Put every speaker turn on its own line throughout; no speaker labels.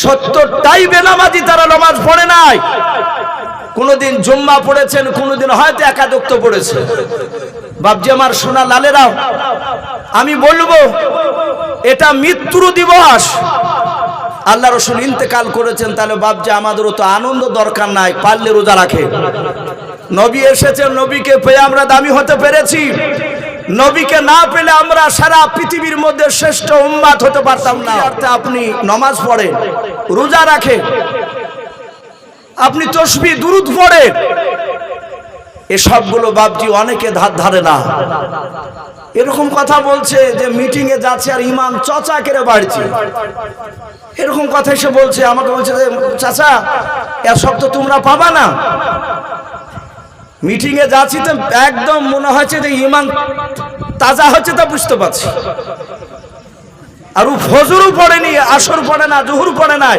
সত্তরটাই বেনামাজি তারা নামাজ পড়ে নাই। কোনোদিন জুম্মা পড়েছেন, কোনোদিন হয়তো একাদক্ত পড়েছে বাবজি আমার সোনা লালেরাও, আমি বলব, এটা মৃত্যুর দিবস। আল্লাহ রসুল ইন্তেকাল করেছেন, তাহলে বাবজি আমাদেরও তো আনন্দ দরকার নাই, পারলে রোজা রাখে। নবী এসেছেন, নবীকে পেয়ে আমরা দামি হতে পেরেছি। নবীকে না পেলে আমরা সারা পৃথিবীর মধ্যে শ্রেষ্ঠ উম্মাত হতে পারতাম না। অর্থে আপনি নমাজ পড়েন, রোজা রাখেন, আপনি তসবি, দুরুদ পড়েন, এসবগুলো বাবজি অনেকে ধার ধারে না। এরকম কথা বলছে যে মিটিং এ যাচ্ছে আর ইমান চচা কেড়ে বাড়ছে। এরকম কথা এসে বলছে, আমাকে বলছে যে, চাচা, এসব তো তোমরা পাবা না। মিটিং এ যাচ্ছি তো একদম মনে হচ্ছে যে ইমান তাজা হচ্ছে তা বুঝতে পারছি। আর ও ফজরও পড়েনি আসর পড়ে না, জহুর পড়ে নাই।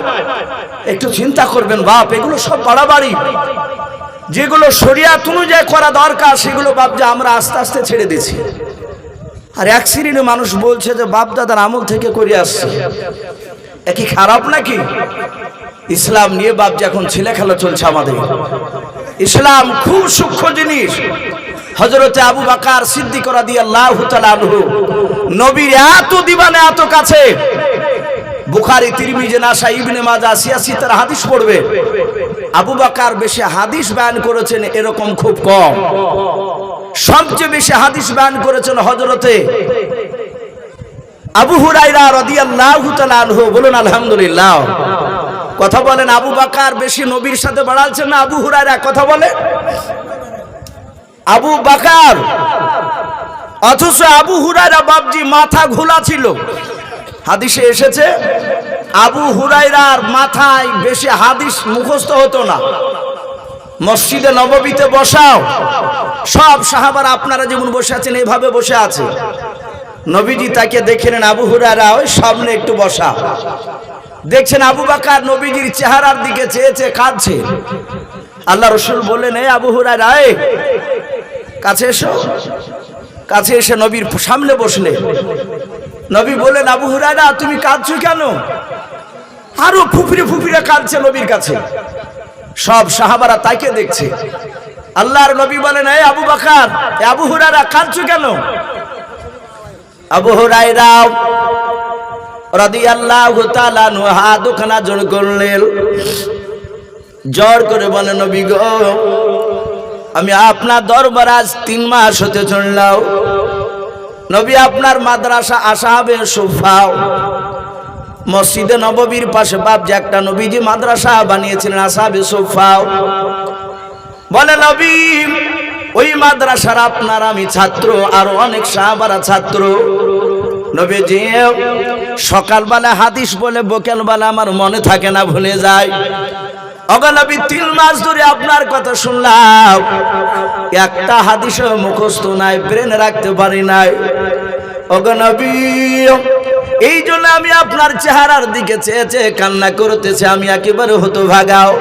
একটু চিন্তা করবেন, বাপ, এগুলো সব বাড়াবাড়ি। যেগুলো শরিয়াত অনুযায়ী করা দরকার, সেগুলো বাপ যে আমরা আস্তে আস্তে ছেড়ে দিচ্ছি আর এক শ্রেণির মানুষ বলছে যে, বাপ দাদার আমল থেকে করে আসছে। এ খারাপ নাকি? ইসলাম নিয়ে বাপ যে এখন ছেলে খেলা চলছে আমাদের। ইসলাম খুব সূক্ষ্ম জিনিস। হজরতে আবু বাকার সিদ্দিক রাদি আল্লাহ নবীর এত দিবানে এত কাছে। বুখারি, তিরমিজে নাসা ইবনে মাজা সিয়াসি, তার হাদিস পড়বে। আবু বাকার বেশি হাদিস বয়ান করেছেন এরকম খুব কম। সবচেয়ে বেশি হাদিস বয়ান করেছেন হজরতে আবু হুরাইরা তাআলা আনহু, বলুন আলহামদুলিল্লাহ। কথা বলেন আবু বাকার, বেশি নবীর সাথে বাড়ালছেন না, আবু হুরাইরা কথা বলে। আবু বাকার, অথচ আবু হুরাইরা বাবজি মাথা ঘোলা ছিল। হাদিসে এসেছে, আবু হুরাইরার মাথায় বেশি হাদিস মুখস্থ হতো না। মসজিদে নববীতে বসাও, সব সাহাবার আপনারা যেমন বসে আছেন, এইভাবে বসে আছে। নবীজি তাকে দেখে নেন, আবু হুরারা ওই সামনে একটু বসা। দেখছেন আবু বাকার নবীজির চেহারার দিকে চেয়ে চেয়ে কাঁদছে। আল্লাহ রসুল বললেন এই আবু হুরারা রায় কাছে এসো। কাছে এসে নবীর সামনে বসলে। নবী বললেন, আবু হুরারা তুমি কাঁদছো কেন? আরও ফুফিরে ফুফিরে কাঁদছে নবীর কাছে। সব সাহাবারা তাকে দেখছে। আল্লাহর নবী বলেন এই আবু বাকার, এ আবু হুরারা কাঁদছো কেন? আবু হুরাইরা জোর করে বলে নবী গো, আমি আপনার দরবার আজ তিন মাস হতে চললাম। নবী আপনার মাদ্রাসা আসাবে সুফাও মসজিদে নববীর পাশে বাপ যে একটা নবীজি মাদ্রাসা বানিয়েছিলেন আসাবে সুফাও বলে, নবী, ওই মাদ্রাসার আপনার আমি ছাত্র, আর অনেক সাহাবারা ছাত্র। নবীজি, সকালবেলা হাদিস বলে, বকেলবেলা আমার মনে থাকে না, ভুলে যায়। অগনবী তিন মাস ধরে আপনার কথা শুনলাম। একটা হাদিস মুখস্থ নাই ব্রেনে রাখতে পারি নাই। অগনবী এই জন্য আমি আপনার চেহারার দিকে চেয়ে কান্না করতেছে, আমি একেবারে হতো ভাগাও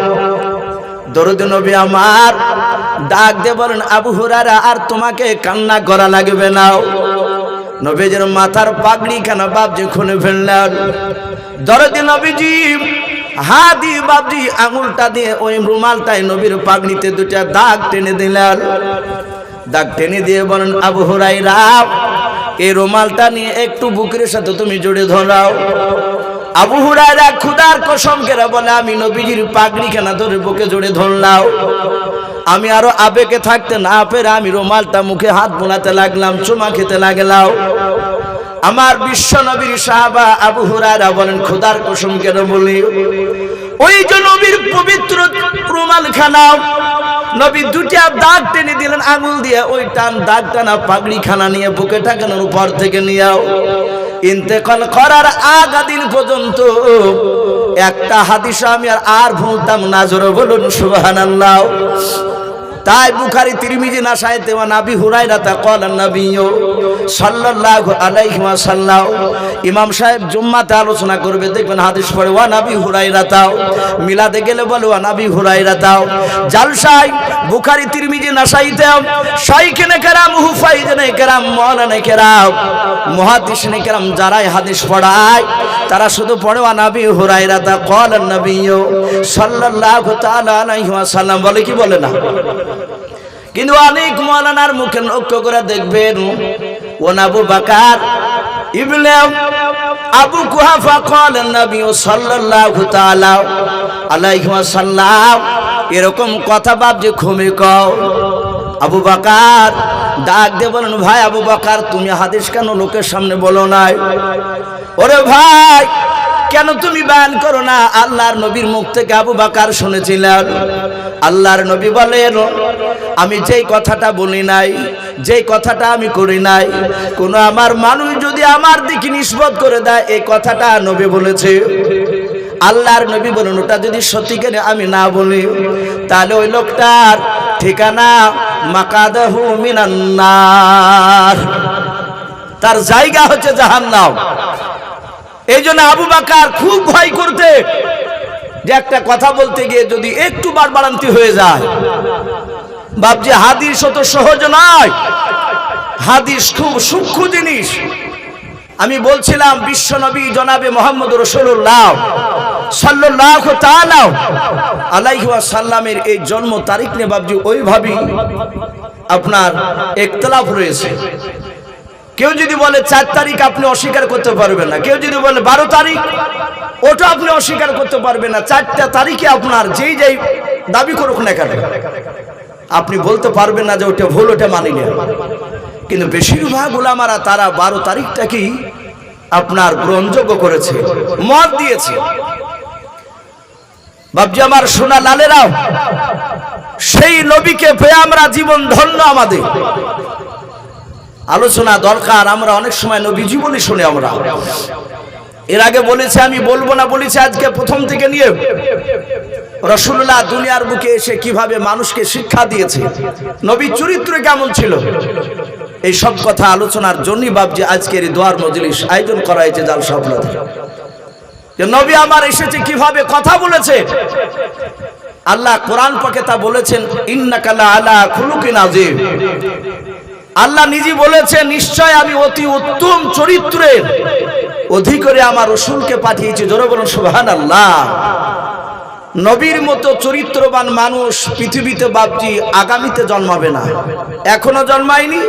দরদ নবী আমার, ডাক দে বলেন, আবু হুরারা আর তোমাকে কান্না করা লাগবে না। নবীজির মাথার পাগড়ি কেন বাবজি খুলে ফেললেন? দরদি নবীজি, হাদি বাবজি আঙুলটা দিয়ে ওই রুমালটাই নবীর পাগড়িতে দুটা দাগ টেনে দিলেন। দাগ টেনে দিয়ে বলেন, আবু হুরাইরা এই রুমালটা নিয়ে একটু বুকের সাথে তুমি জড়ে ধরাও। আবু হুরায়রা খুদার কসম কেরা বলে, আমি নবীজির পাগড়ি কেনা ধরে বুকে জড়ে ধরলাম? আমি আরও আবেগে থাকতে না পেরে আমি রুমালটা মুখে হাত বোনাতে লাগলাম, চুমা খেতে লাগলাম। আমার বিশ্ব নবীর সাহাবা আবু হুরায়রা বলেন, খুদার কসম কেন বলি ওই যে নবীর পবিত্র রুমাল খানাও নবী দুটা দাগ টেনে দিলেন আঙুল দিয়ে, ওই টান দাগ টানা পাগড়ি খানা নিয়ে বুকে টাকানোর উপর থেকে নিয়েও ইন্তেকাল করার আগা দিন পর্যন্ত একটা হাদিস আমি আর আর ভুলতাম না, জোরে বলুন সুবহানাল্লাহ। তাই বুখারি, তিরমিজি না সাহেতে নাবি হুরাইরা তা কল নবী সাল্লাল্লাহু আলাইহি ওয়াসাল্লাম। ইমাম সাহেব জুম্মাতে আলোচনা করবে, দেখবেন হাদিস পড়ে, ওয়া নাবি হুরাইরা তাও। মিলাদে গেলে বলে, ওয়া নাবি হুরাইরা তাও। জালসাই বুখারি, তিরমিজি না নাসাইতে শাইখনে কেরাম, হুফাইজনে কেরাম মাওলানা কেরাম, মুহাদ্দিসনে কেরাম যারাই হাদিস পড়ায়, তারা শুধু পড়ে, ওয়া নাবি হুরাইরা তা কল নবী সাল্লাল্লাহু তাআলা আলাইহি ওয়াসাল্লাম। বলে কি বলে না? কিন্তু অনেক মৌলানার মুখে লক্ষ্য করে দেখবেন on Abu Bakr ibn Abu Quhafa কলেন নবী সাল্লাল্লাহু তাআলা আলাইহি ওয়াসাল্লাম এরকম কথা ভাবছে খুমি কও। আবু বাকার ডাক দিয়ে বলেন, ভাই আবু বাকার, তুমি হাদিস কেন লোকের সামনে বলো নাই? ওরে ভাই কেন তুমি বায়ান করো না? আল্লাহর নবীর মুখ থেকে আবু বাকার শুনেছিলেন আল্লাহর নবী বলেন, আমি যেই কথাটা বলি নাই, যেই কথাটা আমি করি নাই, কোনো আমার মানুষ যদি আমার দিকে নিষ্পদ করে দেয় এই কথাটা নবী বলেছে। আল্লাহর নবী বলেন, ওটা যদি সত্যিকারে আমি না বলি, তাহলে ওই লোকটার ঠিকানা মাকাদাহু মিনান্নার। তার জায়গা হচ্ছে জাহান্নাম। এই জন্য আবু বাকার খুব ভয় করতে যে একটা কথা বলতে গিয়ে যদি একটু বাড়বাড়ান্তি হয়ে যায়। বাপজি, হাদিস অত সহজ নয়। হাদিস খুব সূক্ষ্ম জিনিস। আমি বলছিলাম বিশ্বনবী জনাবে মোহাম্মদ রসুল্লাহ সাল্লাহ তালাও আলাইহি সাল্লামের এই জন্ম তারিখ নিয়ে বাবজি ওইভাবেই আপনার একতলাফ রয়েছে। কেউ যদি বলে চার তারিখ আপনি অস্বীকার করতে পারবেন না, কেউ যদি বলে বারো তারিখ, ওটা আপনি অস্বীকার করতে পারবেন না, চারটা তারিখে আপনার যেই যেই দাবি করুক না কেন, আপনি বলতে পারবেন না যে ওটা ভুল, ওটা মানি না কিন্তু বেশিরভাগ ওলামারা তারা বারো তারিখটাকেই আপনার গ্রহণযোগ্য করেছে, মত দিয়েছে। বাবজি আমার সোনা লালেরাও, সেই নবীকে পেয়ে আমরা জীবন ধন্য আমাদের। আলোচনা দরকার, আমরা অনেক সময় নবী জীবনী শুনে আমরা। এর আগে বলেছে, আমি বলব না, বলেছি আজকে প্রথম থেকে নিয়ে। রসুল্লাহ দুনিয়ার বুকে এসে কীভাবে মানুষকে শিক্ষা দিয়েছে, নবীর চরিত্র কেমন ছিল? এই সব কথা আলোচনার জন্যই বাবজি আজকের এই দোয়ার মজলিস আয়োজন করা হয়েছে জাল সফলতা। যে নবী আমার এসেছে, কীভাবে কথা বলেছে? আল্লাহ কোরআন পাকে তা বলেছেন ইন্নাকালা আলা খুলুকিন আজিম আল্লাহ নিজে বলেছে, নিশ্চয় আমি অতি উত্তম চরিত্রের অধিকরে আমার রসুলকে পাঠিয়েছি। বলুন সুবহান আল্লাহ নবীর মতো চরিত্রবান মানুষ পৃথিবীতে বাপজি আগামীতে জন্মাবে না। এখনও জন্মায়নি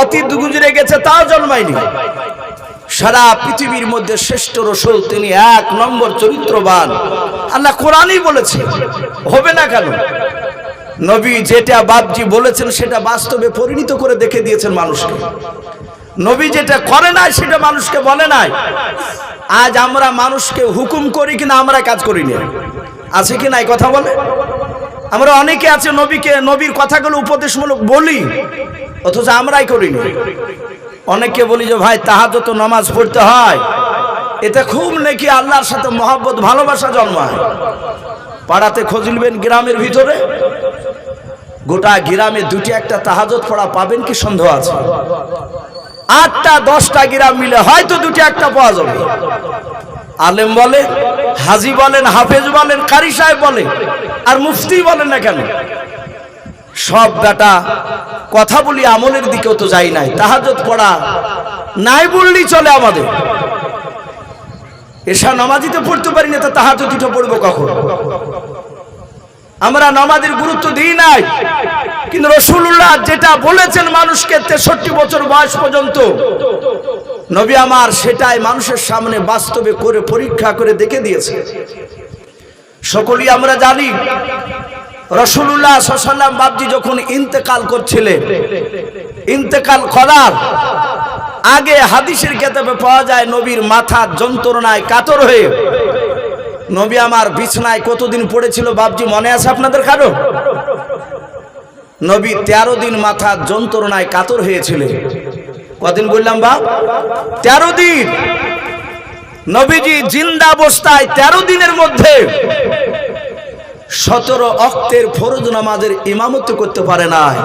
অতীত গুজরে গেছে, তাও জন্মায়নি। সারা পৃথিবীর মধ্যে শ্রেষ্ঠ রসুল, তিনি এক নম্বর চরিত্রবান। আল্লাহ কোরআনই বলেছে, হবে না কেন? নবী যেটা বাপজি বলেছেন সেটা বাস্তবে পরিণত করে দেখে দিয়েছেন মানুষকে। নবী যেটা করে নাই সেটা মানুষকে বলে নাই। আজ আমরা মানুষকে হুকুম করি কিনা আমরা কাজ করি না। আছে কি নাই কথা বলে? আমরা অনেকে আছে নবীকে, নবীর কথাগুলো উপদেশমূলক বলি, অথচ আমরাই করি না। অনেককে বলি যে, ভাই তাহা তো নামাজ পড়তে হয়। এতে খুব নাকি আল্লাহর সাথে মহব্বত, ভালোবাসা জন্মায়। পাড়াতে খোঁজলবেন গ্রামের ভিতরে গোটা গ্রামে দুটি একটা তাহাজত পড়া পাবেন কি সন্দেহ আছে? আটটা, দশটা গ্রাম মিলে হয়তো দুটি একটা পাওয়া যাবে। আলেম বলে, হাজি বলেন, হাফেজ বলেন, কারি সাহেব বলে, আর মুফতি বলেন না কেন? সব বেটা কথা বলি আমলের দিকেও তো যাই নাই, তাহাজত পড়া নাই বললেই চলে আমাদের। এসা নামাজিতে পড়তে পারি না, তো তাহাজত উঠে পড়ব কখন? আমরা নামাজের গুরুত্ব দিই নাই। কিন্তু রসুল্লাহ যেটা বলেছেন মানুষকে তেষট্টি বছর বয়স পর্যন্ত, নবী আমার সেটাই মানুষের সামনে বাস্তবে করে, পরীক্ষা করে দেখে দিয়েছে। সকলেই আমরা জানি রসুল্লাহ সাল্লাম বাবজি যখন ইন্তেকাল করছিলেন, ইন্তেকাল করার আগে হাদিসের কেতাবে পাওয়া যায়, নবীর মাথা যন্ত্রণায় কাতর হয়ে নবী আমার বিছনায় কতদিন পড়েছিল বাবজি মনে আছে আপনাদের কারও? নবী তেরো দিন মাথা যন্ত্রণায় কাতর হয়েছিলেন কদিন বললাম, বাপ? তেরো দিন। নবীজি জিন্দা অবস্থায় তেরো দিনের মধ্যে সতেরো অক্তের ফরজ নামাজের ইমামতি করতে পারে নাই।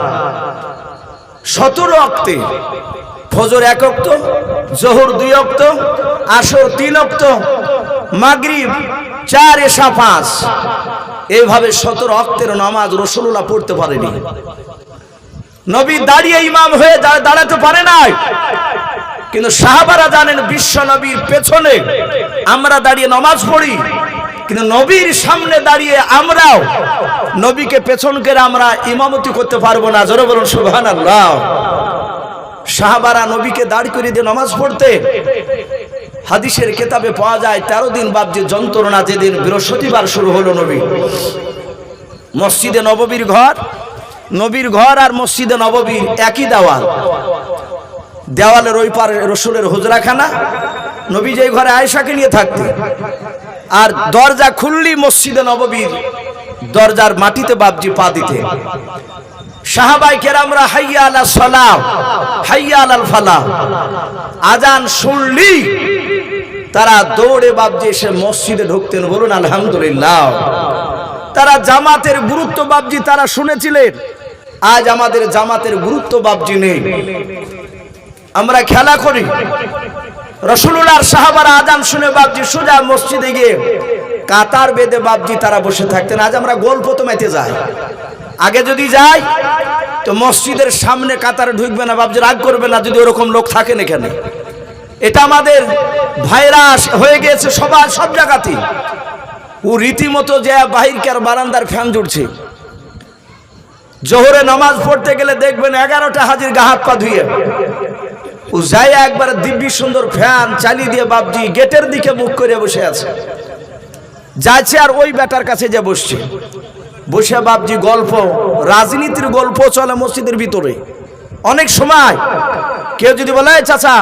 সতেরো অক্তে। ফজর এক অক্ত, জোহর দুই অক্ত, আসর তিন অক্ত মাগরিব, চার এসা পাঁচ। এইভাবে সতেরো অক্তের নামাজ রসুল্লাহ পড়তে পারেনি। নবী দাঁড়িয়ে ইমাম হয়ে দাঁড়াতে পারে নাই। কিন্তু সাহাবারা জানেন, বিশ্ব নবীর পেছনে আমরা দাঁড়িয়ে নমাজ পড়ি। কিন্তু নবীর সামনে দাঁড়িয়ে আমরাও নবীকে পেছন করে আমরা ইমামতি করতে পারব না। জোরে বলুন সুবহান আল্লাহ সাহাবারা নবীকে দাঁড় করে দিয়ে নমাজ পড়তে হাদিসের কেতাবে পাওয়া যায়, তেরো দিন বাদ যে যন্ত্রণা যেদিন বৃহস্পতিবার শুরু হলো নবী। মসজিদে নববীর ঘর, নবীর ঘর আর মসজিদে নববীর একই দেওয়াল। দেওয়ালের ওই পারে রসুলের হুজরাখানা, নবী যেই ঘরে আয়েশাকে নিয়ে থাকতে আর দরজা খুললি মসজিদে নববীর দরজার মাটিতে বাবজি পা দিতে সাহাবাই কেরামরা হাইয়া আলা সালাম, হাইয়া আলাল ফালাহ। আজান শুনলি তারা দৌড়ে বাবজি এসে মসজিদে ঢুকতেন, বলুন আলহামদুলিল্লাহ। তারা জামাতের গুরুত্ব বাবজি তারা শুনেছিলেন। আজ আমাদের জামাতের গুরুত্ব বাবজি নেই। আমরা খেলা করি। রসুল্লাহ সাহাবার আজান শুনে বাবজি সোজা মসজিদে গিয়ে কাতার বেঁধে বাবজি তারা বসে থাকতেন। আজ আমরা গল্প তো মেতে যাই। আগে যদি যাই, তো মসজিদের সামনে কাতারে ঢুকবে না বাবজি রাগ করবে না, যদি ওরকম লোক থাকেন এখানে। এটা আমাদের ভাইরাস হয়ে গিয়েছে সবার সব জায়গাতেই। ও রীতিমতো যে বাহিরকার বারান্দার ফ্যান জুড়ছে। জোহরে নামাজ পড়তে গেলে দেখবেন এগারোটা হাজির গা হাত পা ধুয়ে। ও যাই একবার দিব্যি সুন্দর ফ্যান চালিয়ে দিয়ে বাবজি গেটের দিকে মুখ করে বসে আছে। যাচ্ছে আর ওই বেটার কাছে যে বসছে। বসে বাবজি গল্প, রাজনীতির গল্প চলে মসজিদের ভিতরে। অনেক সময় কেউ যদি বলে চাচা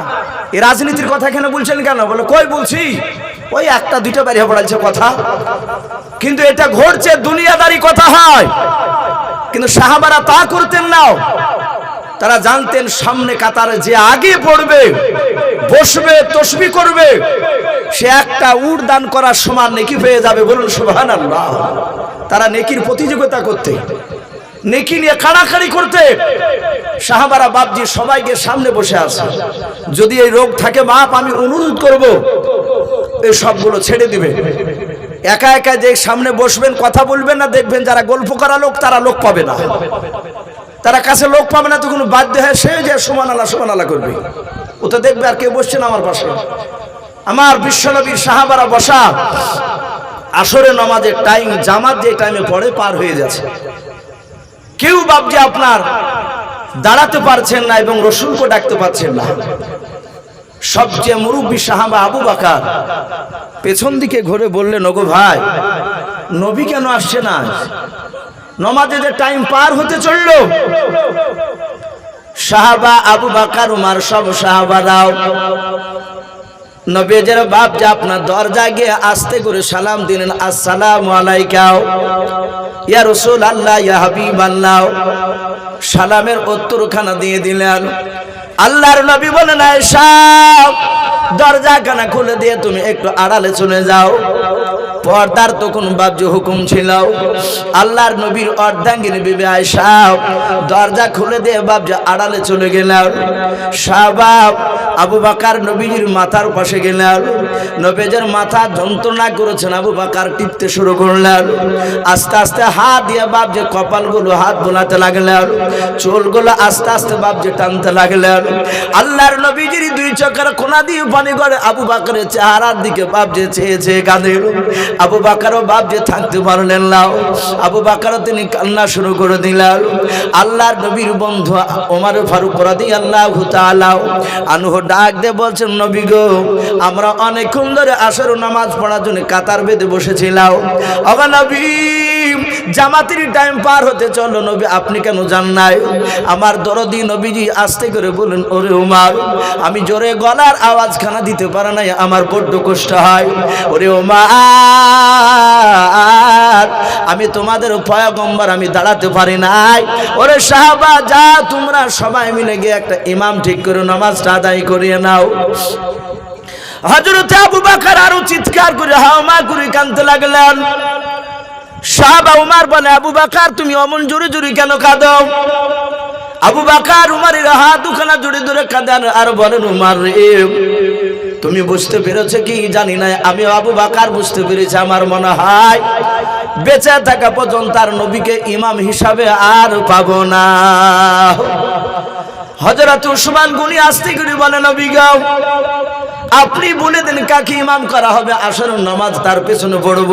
এই রাজনীতির কথা এখানে বলছেন কেন? বলে, কই বলছি? ওই একটা, দুইটা বেরিয়ে পড়াইছে কথা। কিন্তু এটা ঘটছে দুনিয়াদারি কথা হয়। কিন্তু সাহাবারা তা করতেন নাও তারা জানতেন সামনে কাতারে যে আগে পড়বে, বসবে, তসবি করবে, সে একটা উট দান করার সমান নেকি পেয়ে যাবে। বলুন সুবাহান আল্লাহ তারা নেকির প্রতিযোগিতা করতে। নেকি নিয়ে কাড়াকাড়ি করতে। সাহাবারা বাপজি সবাইকে সামনে বসে আছে। যদি এই রোগ থাকে, বাপ, আমি অনুরোধ করব, এই সবগুলো ছেড়ে দিবে। একা একা যে সামনে বসবেন, কথা বলবেন না, দেখবেন যারা গল্প করা লোক, তারা লোক পাবে না। তারা কাছে লোক পাবে না, তখন বাধ্য হয় সে যে সমান আলা সমান আলা করবে। ও তো দেখবে আর কেউ বসছে না আমার পাশে। আমার বিশ্বনবীর সাহাবারা বসা। আসরে নামাজের টাইম জামাত যে টাইমে পড়ে, পার হয়ে যাচ্ছে। কেউ ভাবছে আপনার দাঁড়াতে পারছেন না এবং রসুলকে ডাকতে পারছেন না। সবচেয়ে মুরব্বী সাহাবা আবু বাকার পেছন দিকে ঘুরে বললেন, ওগো ভাই, নবী কেন আসছে না? নমাজের টাইম পার হতে চলল। সাহাবা আবু বাকার, উমার সব সাহাবারাও নবীজের বাপ যে আপনার দরজা গিয়ে আসতে করে সালাম দিলেন, আসসালাম আলাইকাও। ইয়া রসুল আল্লাহ ইয়া হাবিব আল্লাহ সালামের উত্তরখানা দিয়ে দিলেন। আল্লাহর নবী বলেন দরজা খানা খুলে দিয়ে তুমি একটু আড়ালে চলে যাও। পর্দার তখন বাবজু হুকুম ছিল। আল্লাহর নবীর অর্ধাঙ্গিনী বিবে আয়সা দরজা খুলে দিয়ে বাবজা আড়ালে চলে গেলাম সাবাব আবু বাকার নবীজির মাথার পাশে গেলাম নবীজের মাথা যন্ত্রণা করেছেন, আবু বাকার টিপতে শুরু করলেন। আস্তে আস্তে হাত দিয়ে যে কপালগুলো হাত বোলাতে লাগলেন। চুলগুলো আস্তে আস্তে বাপ যে টানতে লাগলেন। আল্লাহর নবীজির দুই চোখের কোনা দিয়ে পানি করে আবু বাকারের চেহারার দিকে বাপ যে চেয়ে চেয়ে কাঁদে। আবু বাকারও বাপ যে থাকতে পারলেন না। আবু বাকারও তিনি কান্না শুরু করে দিলেন। আল্লাহর নবীর বন্ধু ওমর ফারুক রাদি আল্লাহ তাআলা আনুহ ডাক দিয়ে বলছেন, নবী গো, আমরা অনেকক্ষণ ধরে আসর নামাজ পড়ার জন্য কাতার বেঁধে বসেছিলাম। অগা নবী! জামাতির টাইম পার হতে চলো নবী, আপনি কেন জান নাই? আমার দরদি নবীজি আস্তে করে বলেন ওরে উমার আমি জোরে গলার আওয়াজ খানা দিতে পারে নাই, আমার বড্ড কষ্ট হয়। ওরে উমার আমি তোমাদের পয়গম্বর, আমি দাঁড়াতে পারি নাই। ওরে সাহাবা যা তোমরা সবাই মিলে গিয়ে একটা ইমাম ঠিক করে নামাজটা আদায় করিয়ে নাও। হজরতে আবু বাকার আরও চিৎকার করে হাওমা করে কানতে লাগলেন। সাহাবা উমার বলে, আবু বাকার, তুমি অমন জোরে জোরে কেন কাঁদো? আবু বাকার উমারের হাত দুখানা জুড়ে ধরে কাঁদেন আর বলেন উমার রে, তুমি বুঝতে পেরেছ কি? জানি না আমি আবু বাকার বুঝতে পেরেছি, আমার মনে হয় বেঁচে থাকা পর্যন্ত আর নবীকে ইমাম হিসাবে আর পাব না। হজরত উসমান গুনি আসতে করে বলে, নবী গাও আপনি বলে দেন কাকে ইমাম করা হবে? আসর নামাজ তার পেছনে পড়ব।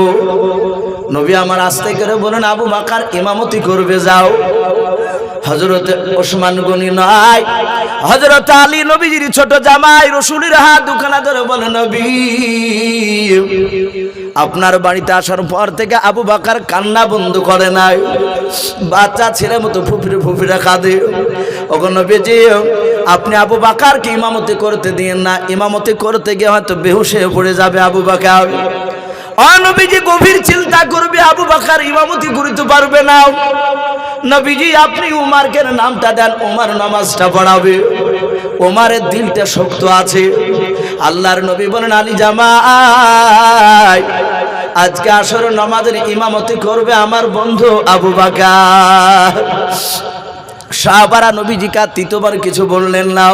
নবী আমার আসতে করে বলেন, আবু বাকার, ইমামতি করবে, যাও। হজরত ওসমান গনি নয় হজরত আলী নবীজির ছোট জামাই রসুলের হাত দুখানা ধরে বলে, নবী, আপনার বাড়িতে আসার পর থেকে আবু বাকার কান্না বন্ধ করে নাই। বাচ্চা ছেলে মতো ফুফিরে ফুফিরে কাঁদে। ওখানে নবীজি আপনি আবু বাকারকে ইমামতি করতে দিয়েন না, ইমামতি করতে গিয়ে হয়তো বেহুশ পড়ে যাবে আবু বাকার। অনবীজি গভীর চিন্তা করবে, আবু বাকার ইমামতি করতে পারবে না। নবীজি, আপনি উমারকে নামটা দেন, উমার নামাজটা পড়াবে। উমারের দিলটা শক্ত আছে। আল্লাহর নবী বলেন, আলী জামাই, আজকে আসর নামাজের ইমামতি করবে আমার বন্ধু আবু বাকার। শাহবারা নবীজি কা তৃতীয়বার কিছু বললেন না।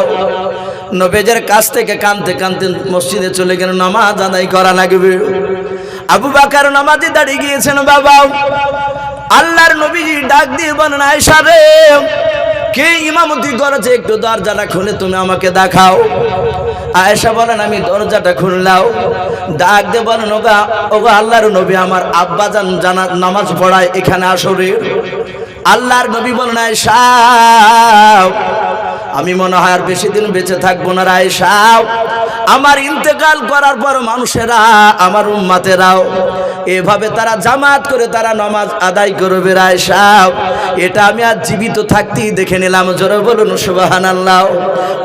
নবেজের কাছ থেকে কানতে কানতে মসজিদে চলে গেলেন নামাজ আদায় করা লাগবে। আবু বাকার নামাজে দাঁড়িয়ে গিয়েছেন, বাবা। আল্লাহর নবীজি ডাক দিয়ে বলেন আয়সা রে, কে ইমামতি করেছে একটু দরজাটা খুলে তুমি আমাকে দেখাও। আয়েশা বলেন, আমি দরজাটা খুললাও ডাক দিয়ে বলেন, ওগা ওগা আল্লাহর নবী, আমার আব্বা জান জানা নামাজ পড়ায় এখানে আসরে আল্লাহর নবী বলেন আয়েশা আমি মনে হয় আর বেশি দিন বেঁচে থাকব না রায়সাও আমার ইন্তেকাল করার পর মানুষেরা, আমার উম্মাতেরাও এভাবে তারা জামাত করে তারা নামাজ আদায় করবে রায়সাও এটা আমি আর জীবিত থাকতেই দেখে নিলাম। জোরে বলুন সুবাহান আল্লাহ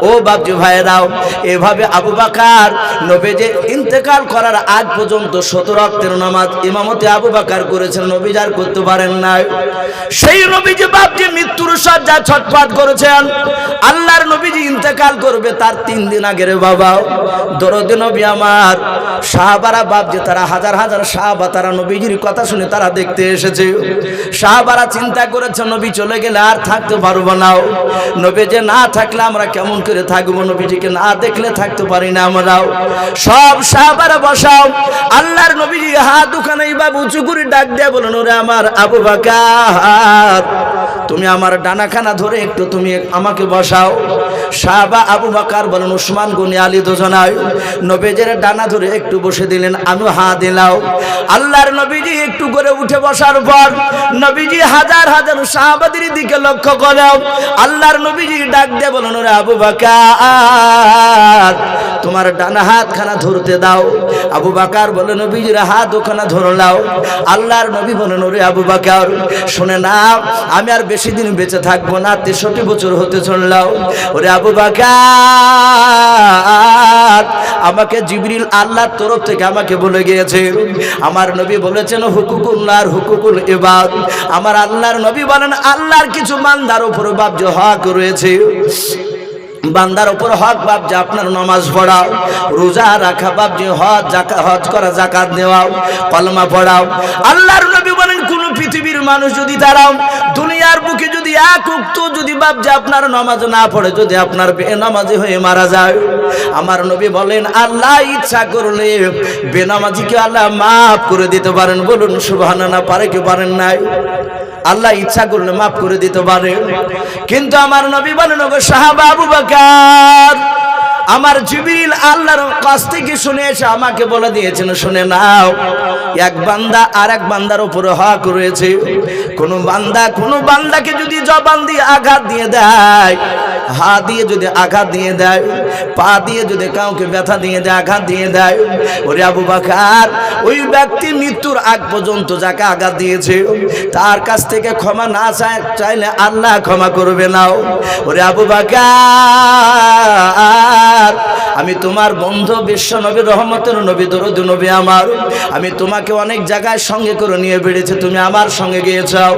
ও বাবজি ভাইরাও এভাবে আবু বাকার নবী যে ইন্তেকাল করার আগ পর্যন্ত শত রক্তের নামাজ ইমামতে আবু বাকার করেছেন নবী যার করতে পারেন নাই। সেই নবী যে বাপজি মৃত্যুর সজ্জা ছটফট করেছেন। আল্লাহর নবীজি ইন্তেকাল করবে তার তিন দিন আগে রে বাবা দরদে নবী আমার, সাহাবারা বাপ তারা হাজার হাজার সাহাবা তারা নবীজির কথা শুনে তারা দেখতে এসেছে। সাহাবারা চিন্তা করেছে, নবী চলে গেলে আর থাকতে পারব না নবী যে না থাকলে আমরা কেমন করে থাকব? নবীজিকে না দেখলে থাকতে পারি না আমরাও সব সাহাবারা বসাও। আল্লাহর নবীজি হাত দুখানে বাবু উঁচু করে ডাক দেয়া বলেন ওরে আমার আবু বাকার, তুমি আমার ডানাখানা ধরে একটু তুমি আমাকে বসাও। সাহাবা আবু বাকার বলেন, উসমান গনি আলী দোজনায় নবীজের ডানা ধরে একটু বসে দিলেন আমি হা দিলাও। আল্লাহর নবীজি একটু করে উঠে বসার পর নবীজি হাজার হাজার সাহাবাদের দিকে লক্ষ্য করেও আল্লাহর নবীজি ডাক দিয়ে বলেন, ওরে আবু বাকার, তোমার ডানা হাতখানা ধরতে দাও। আবু বাকার বলে, নবীজির হাত ওখানে ধরলাও। আল্লাহর নবী বলেন, ওরে আবু বাকার, শুনে না আমি আর বেশি দিন বেঁচে থাকব না, তেষট্টি বছর হতে চললাও ওরে আবু বাকার আমাকে জিবরিল আল্লাহর তরফ থেকে আমাকে বলে গিয়েছে, আমার নবী বলেছেন হুকুকুল্লাহর হুকুকুল ইবাদ। আমার আল্লাহর নবী বলেন, আল্লাহর কিছু মান্দার উপর বাব্য হক রয়েছে। বান্দার উপর হক বাপ যে আপনার নামাজ পড়াও, রোজা রাখা বাপ যে হজ জাকা, হজ করা জাকাত দেওয়াও, কলমা পড়াও। আল্লাহর নবী বলেন, কোন পৃথিবীর মানুষ যদি দাঁড়াও, দুনিয়ার বুকে যদি এক উক্ত যদি বাপ যে আপনার নামাজ না পড়ে, যদি আপনার বেনামাজি হয়ে মারা যায়। আমার নবী বলেন, আল্লাহ ইচ্ছা করলে বেনামাজিকে আল্লাহ মাফ করে দিতে পারেন। বলুন সুবহানা না পারে কি পারেন নাই? আল্লাহ ইচ্ছা করলে মাফ করে দিতে পারে। কিন্তু আমার নবী বলেন সাহাবা আবু বকর আমার জিবরিল আল্লাহর কাছ থেকে শুনে এসে আমাকে বলে দিয়েছেন, শুনে নাও, এক বান্দা আর এক বান্দার উপরে হক রয়েছে। কোন বান্দা, কোন বান্দাকে যদি জবান দিয়ে আঘাত দিয়ে দেয় হা দিয়ে যদি আঘাত দিয়ে দেয়, পা দিয়ে যদি কাউকে ব্যথা দিয়ে দেয়, আঘাত দিয়ে দেয়, ওরে আবু বাকার, ওই ব্যক্তি মৃত্যুর আগ পর্যন্ত যাকে আঘাত দিয়েছে, তার কাছ থেকে ক্ষমা না চায়, চাইলে আল্লাহ ক্ষমা করবে নাও। ওরে আবু বাকার আমি তোমার বন্ধু বিশ্ব নবী, রহমতের নবী, দরুদ নবী আমার। আমি তোমাকে অনেক জায়গায় সঙ্গে করে নিয়ে বেড়েছি, তুমি আমার সঙ্গে গিয়েছাও।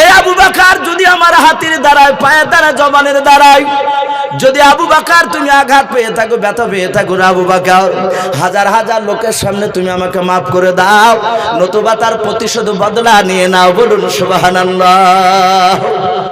এই আবু বাকার যদি আমার হাতির দ্বারায়, পায়ের দ্বারা, জবানের দ্বারায়, যদি আবু বাকার তুমি আঘাত পেয়ে থাকো, ব্যথা পেয়ে থাকো আবু বাকার, হাজার হাজার লোকের সামনে তুমি আমাকে মাফ করে দাও, নতুবা তার প্রতিশোধ বদলা নিয়ে নাও বলুন, সুবহানাল্লাহ।